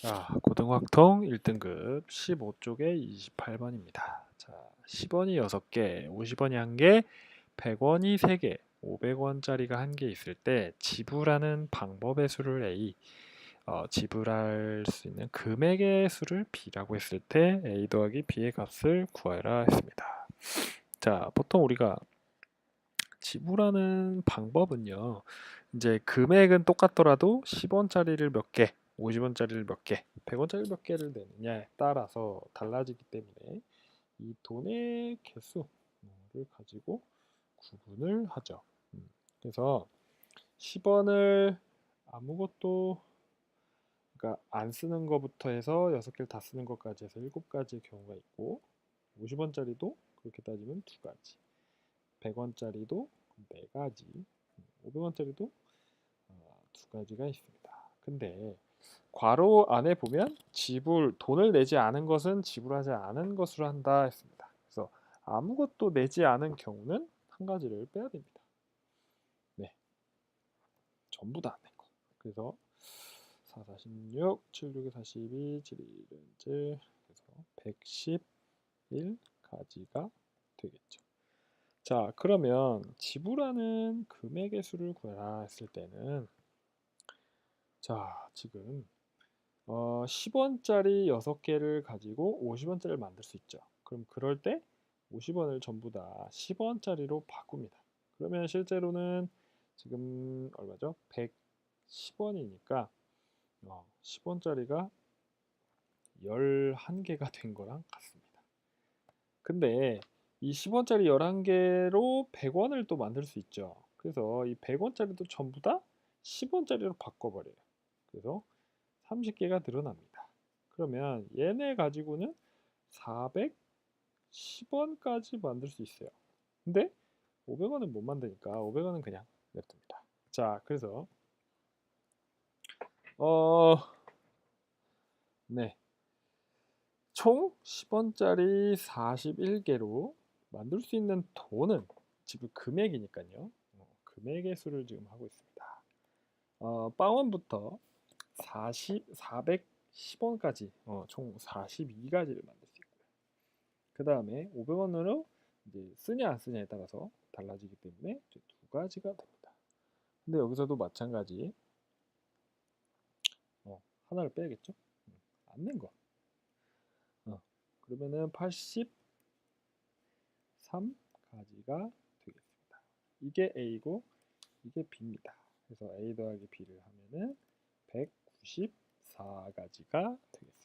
자, 고등학통 1등급 15쪽에 28번입니다. 자, 10원이 6개, 50원이 1개, 100원이 3개, 500원짜리가 1개 있을 때 지불하는 방법의 수를 A, 어, 지불할 수 있는 금액의 수를 B라고 했을 때 A 더하기 B의 값을 구하라 했습니다. 자, 보통 우리가 지불하는 방법은요. 이제 금액은 똑같더라도 10원짜리를 몇 개, 50원짜리를 몇 개, 100원짜리 몇 개를 내느냐에 따라서 달라지기 때문에 이 돈의 개수를 가지고 구분을 하죠. 음, 그래서 10원을 아무것도 그러니까 안 쓰는 것부터 해서 6개를 다 쓰는 것까지 해서 7가지의 경우가 있고 50원짜리도 그렇게 따지면 두 가지 100원짜리도 네 가지 500원짜리도 두 가지가 있습니다. 근데 괄호 안에 보면 지불 돈을 내지 않은 것은 지불하지 않은 것으로 한다 했습니다. 그래서 아무것도 내지 않은 경우는 한 가지를 빼야 됩니다. 네, 전부 다 안 낸 거. 그래서 4, 46, 7, 6, 42, 7, 2, 7, 그래서 111 가지가 되겠죠. 자, 그러면 지불하는 금액의 수를 구해라 했을 때는 자, 지금 어, 10원짜리 6개를 가지고 50원짜리를 만들 수 있죠. 그럼 그럴 때 50원을 전부 다 10원짜리로 바꿉니다. 그러면 실제로는 지금 얼마죠? 110원이니까 어, 10원짜리가 11개가 된 거랑 같습니다. 근데 이 10원짜리 11개로 100원을 또 만들 수 있죠. 그래서 이 100원짜리도 전부 다 10원짜리로 바꿔버려요. 그래서 30개가 늘어납니다. 그러면 얘네 가지고는 410원까지 만들 수 있어요. 근데 500원은 못 만드니까 500원은 그냥 냅둡니다. 자, 그래서 어, 네. 총 10원짜리 41개로 만들 수 있는 돈은 지금 금액이니까요. 어, 금액의 수를 지금 하고 있습니다. 어, 빵원부터 40, 410원까지 어, 총 42가지를 만들 수 있고요. 그 다음에 500원으로 이제 쓰냐 안 쓰냐에 따라서 달라지기 때문에 두 가지가 됩니다. 근데 여기서도 마찬가지 어, 하나를 빼야겠죠? 안낸 거. 어, 그러면은 83가지가 되겠습니다. 이게 A고 이게 B입니다. 그래서 A 더하기 B를 하면은 194가지가 되겠습니다.